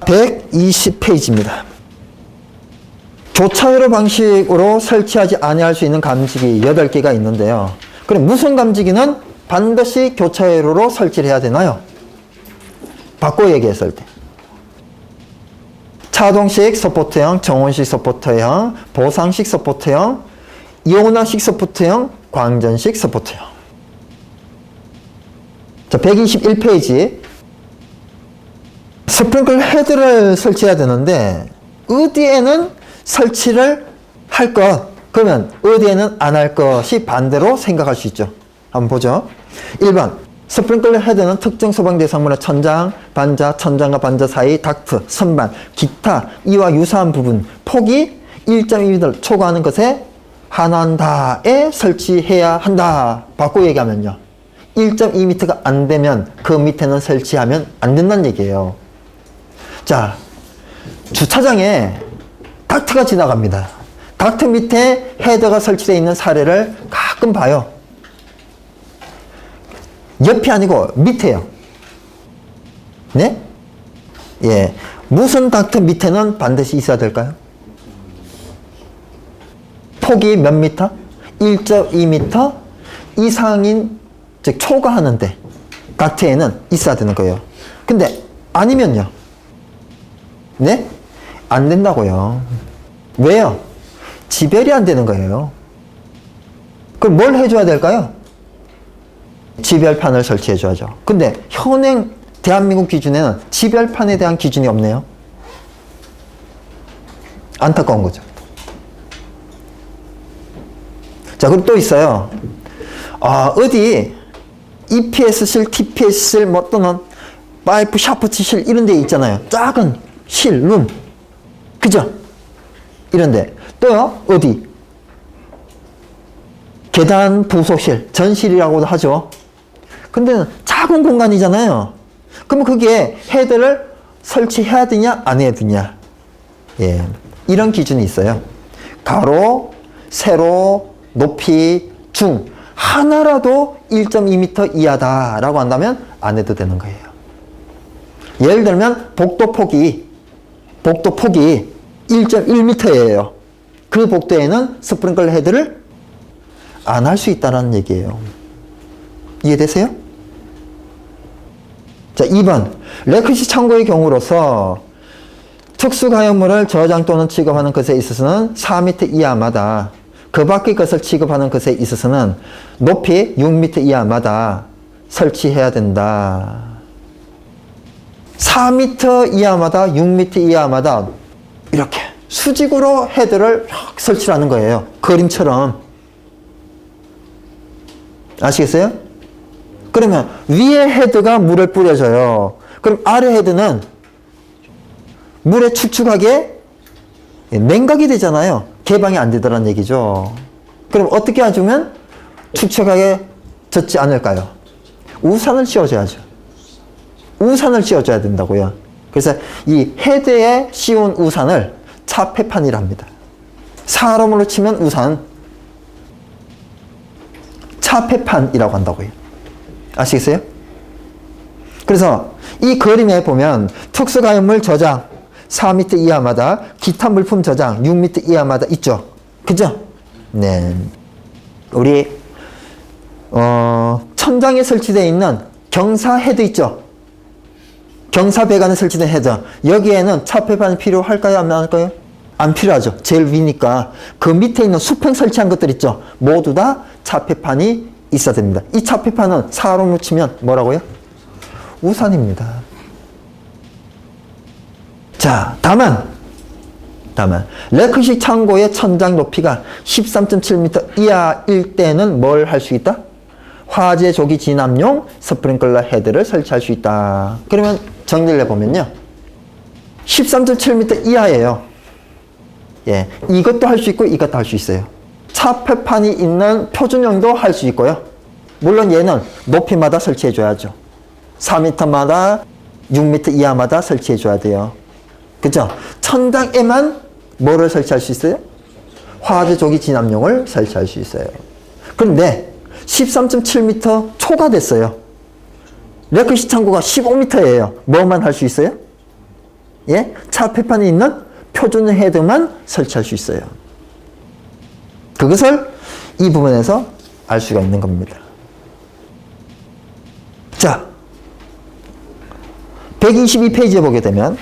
120페이지입니다. 교차회로 방식으로 설치하지 아니할 수 있는 감지기 8개가 있는데요. 그럼 무슨 감지기는 반드시 교차회로로 설치를 해야 되나요? 바꿔 얘기했을 때. 차동식 서포트형, 정원식 서포트형, 보상식 서포트형, 이온화식 서포트형, 광전식 서포트형. 자, 121페이지. 스프링클 헤드를 설치해야 되는데, 어디에는 설치를 할 것, 그러면 어디에는 안 할 것이 반대로 생각할 수 있죠. 한번 보죠. 1번. 스프링클러 헤드는 특정 소방 대상물의 천장, 반자, 천장과 반자 사이 닥트, 선반, 기타 이와 유사한 부분 폭이 1.2m 초과하는 것에 한한다에 설치해야 한다. 바꿔 얘기하면요. 1.2m가 안 되면 그 밑에는 설치하면 안 된다는 얘기예요. 자, 주차장에 닥트가 지나갑니다. 닥트 밑에 헤더가 설치되어 있는 사례를 가끔 봐요. 옆이 아니고 밑에요. 네? 예. 무슨 닥트 밑에는 반드시 있어야 될까요? 폭이 몇 미터? 1.2미터 이상인, 즉, 초과하는데, 닥트에는 있어야 되는 거예요. 근데, 아니면요. 네? 안 된다고요. 왜요? 지별이 안 되는 거예요. 그럼 뭘 해줘야 될까요? 지별판을 설치해줘야죠. 근데 현행 대한민국 기준에는 지별판에 대한 기준이 없네요. 안타까운 거죠. 자, 그리고 또 있어요. 아, 어디 EPS실, TPS실, 뭐 또는 파이프 샤프트실 이런 데 있잖아요. 작은 실, 룸. 그죠? 이런데. 또요, 어디? 계단 부속실, 전실이라고도 하죠. 근데 작은 공간이잖아요. 그러면 그게 헤드를 설치해야 되냐, 안 해야 되냐. 예. 이런 기준이 있어요. 가로, 세로, 높이, 중. 하나라도 1.2m 이하다라고 한다면 안 해도 되는 거예요. 예를 들면 복도 폭이, 복도 폭이 1.1m예요. 그 복도에는 스프링클 헤드를 안 할 수 있다는 얘기예요. 이해되세요? 자, 2번. 레크시 창고의 경우로서 특수 가연물을 저장 또는 취급하는 것에 있어서는 4m 이하마다 그 밖의 것을 취급하는 것에 있어서는 높이 6m 이하마다 설치해야 된다. 4m 이하마다 6m 이하마다 이렇게 수직으로 헤드를 쫙 설치하는 거예요. 그림처럼. 아시겠어요? 그러면 위에 헤드가 물을 뿌려줘요. 그럼 아래 헤드는 물에 축축하게 냉각이 되잖아요. 개방이 안 되더란 얘기죠. 그럼 어떻게 해주면 축축하게 젖지 않을까요? 우산을 씌워줘야죠. 우산을 씌워줘야 된다고요. 그래서 이 헤드에 씌운 우산을 차폐판이랍니다. 사람으로 치면 우산, 차폐판이라고 한다고요. 아시겠어요? 그래서 이 그림에 보면 특수가연물 저장 4m 이하마다 기타 물품 저장 6m 이하마다 있죠. 그죠? 네. 우리 어, 천장에 설치되어 있는 경사 헤드 있죠. 경사 배관에 설치된 헤드. 여기에는 차폐판이 필요할까요? 안 할까요? 안 필요하죠. 제일 위니까. 그 밑에 있는 수평 설치한 것들 있죠. 모두 다 차폐판이 있어야 됩니다. 이 차폐판은 사로 치면 뭐라고요? 우산입니다. 자, 다만, 다만, 레크식 창고의 천장 높이가 13.7m 이하일 때는 뭘 할 수 있다? 화재 조기 진압용 스프링클러 헤드를 설치할 수 있다. 그러면 정리를 해보면요. 13.7m 이하예요. 예, 이것도 할 수 있고 이것도 할 수 있어요. 차폐판이 있는 표준형도 할 수 있고요. 물론 얘는 높이마다 설치해 줘야죠. 4m마다 6m 이하마다 설치해 줘야 돼요. 그죠? 천장에만 뭐를 설치할 수 있어요? 화재 조기 진압용을 설치할 수 있어요. 그런데 13.7m 초과됐어요. 레크 시 창고가 15m예요. 뭐만 할 수 있어요? 예? 차 앞에판에 있는 표준 헤드만 설치할 수 있어요. 그것을 이 부분에서 알 수가 있는 겁니다. 자, 122페이지에 보게 되면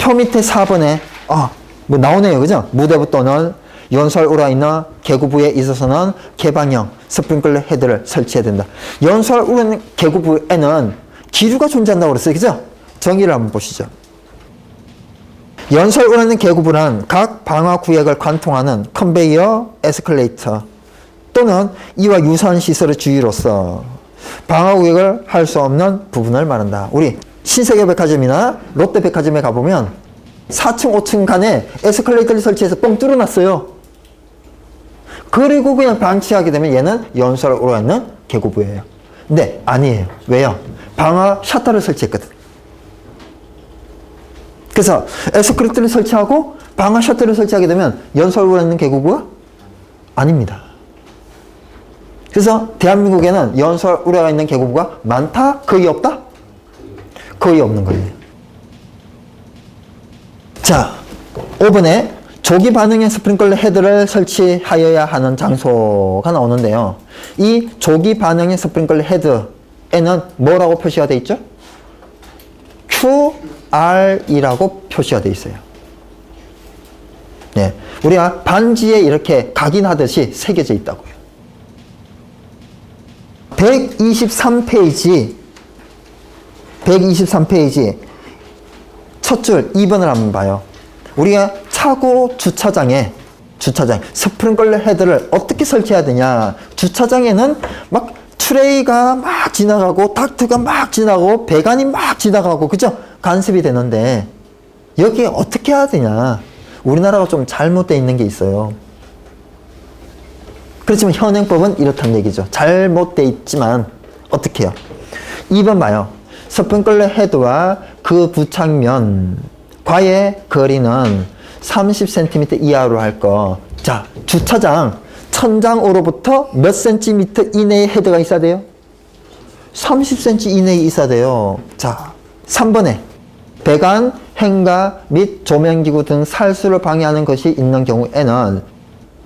표 밑에 4번에 아, 뭐 나오네요. 그죠? 무대부 또는 연설 우라이나 개구부에 있어서는 개방형 스프링클러 헤드를 설치해야 된다. 연설 우라이나 개구부에는 기류가 존재한다고 그랬어요. 그죠? 정의를 한번 보시죠. 연설 우라이나 개구부는 각 방화 구역을 관통하는 컨베이어 에스컬레이터 또는 이와 유사한 시설의 주위로서 방화 구역을 할 수 없는 부분을 말한다. 우리 신세계 백화점이나 롯데 백화점에 가보면 4층, 5층 간에 에스컬레이터를 설치해서 뻥 뚫어놨어요. 그리고 그냥 방치하게 되면 얘는 연설을 오러 있는 계고부예요. 근데 아니에요. 왜요? 방화 셔터를 설치했거든. 그래서 에스컬레이터를 설치하고 방화 셔터를 설치하게 되면 연설을 오러 있는 계고부가 아닙니다. 그래서 대한민국에는 연설 우려가 있는 계곡부가 많다? 거의 없다? 거의 없는 거예요. 자, 5번에 조기 반응형 스프링클러 헤드를 설치하여야 하는 장소가 나오는데요. 이 조기 반응형 스프링클러 헤드에는 뭐라고 표시가 되어 있죠? QR이라고 표시가 되어 있어요. 네, 우리가 반지에 이렇게 각인하듯이 새겨져 있다고요. 123페이지 123페이지 첫 줄 2번을 한번 봐요. 우리가 차고 주차장에 주차장 스프링클러 헤드를 어떻게 설치해야 되냐? 주차장에는 막 트레이가 막 지나가고 닥트가 막 지나가고 배관이 막 지나가고 그죠? 간섭이 되는데 여기에 어떻게 해야 되냐? 우리나라가 좀 잘못되어 있는 게 있어요. 그렇지만 현행법은 이렇다는 얘기죠. 잘못돼 있지만 어떻게 해요? 2번 봐요. 스프링클러 헤드와 그 부착면 과의 거리는 30cm 이하로 할 거. 자, 주차장 천장으로부터 몇 센티미터 이내의 헤드가 있어야 돼요? 30cm 이내에 있어야 돼요. 자, 3번에 배관, 행가 및 조명기구 등 살수를 방해하는 것이 있는 경우에는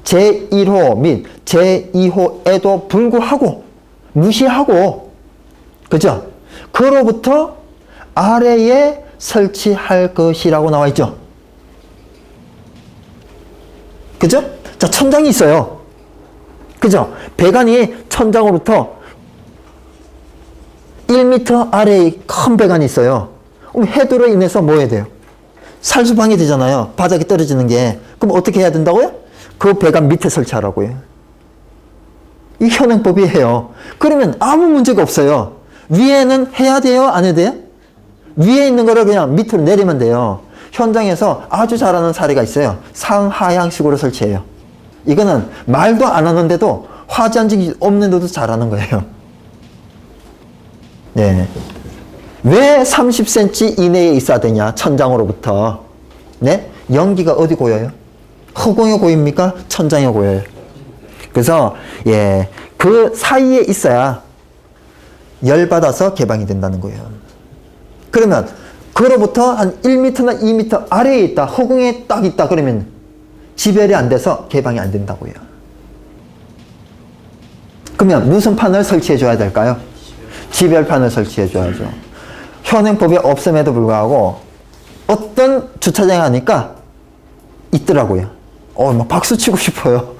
제1호 및 제2호에도 불구하고 무시하고 그죠? 그로부터 아래에 설치할 것이라고 나와 있죠. 그죠? 자, 천장이 있어요. 그죠? 배관이 천장으로부터 1m 아래에 큰 배관이 있어요. 그럼 헤드로 인해서 뭐 해야 돼요? 살수 방해 되잖아요. 바닥에 떨어지는 게. 그럼 어떻게 해야 된다고요? 그 배관 밑에 설치하라고요. 이 현행법이에요. 그러면 아무 문제가 없어요. 위에는 해야 돼요? 안 해야 돼요? 위에 있는 거를 그냥 밑으로 내리면 돼요. 현장에서 아주 잘하는 사례가 있어요. 상하향식으로 설치해요. 이거는 말도 안 하는데도 화지한 적이 없는데도 잘하는 거예요. 네. 왜 30cm 이내에 있어야 되냐? 천장으로부터. 네? 연기가 어디 고여요? 허공에 고입니까? 천장에 고여요. 그래서 예, 그 사이에 있어야 열받아서 개방이 된다는 거예요. 그러면 그로부터 한 1m나 2m 아래에 있다. 허공에 딱 있다. 그러면 지별이 안 돼서 개방이 안 된다고요. 그러면 무슨 판을 설치해 줘야 될까요? 지별판을 설치해 줘야죠. 현행법이 없음에도 불구하고 어떤 주차장에 하니까 있더라고요. 어, 막 박수 치고 싶어요.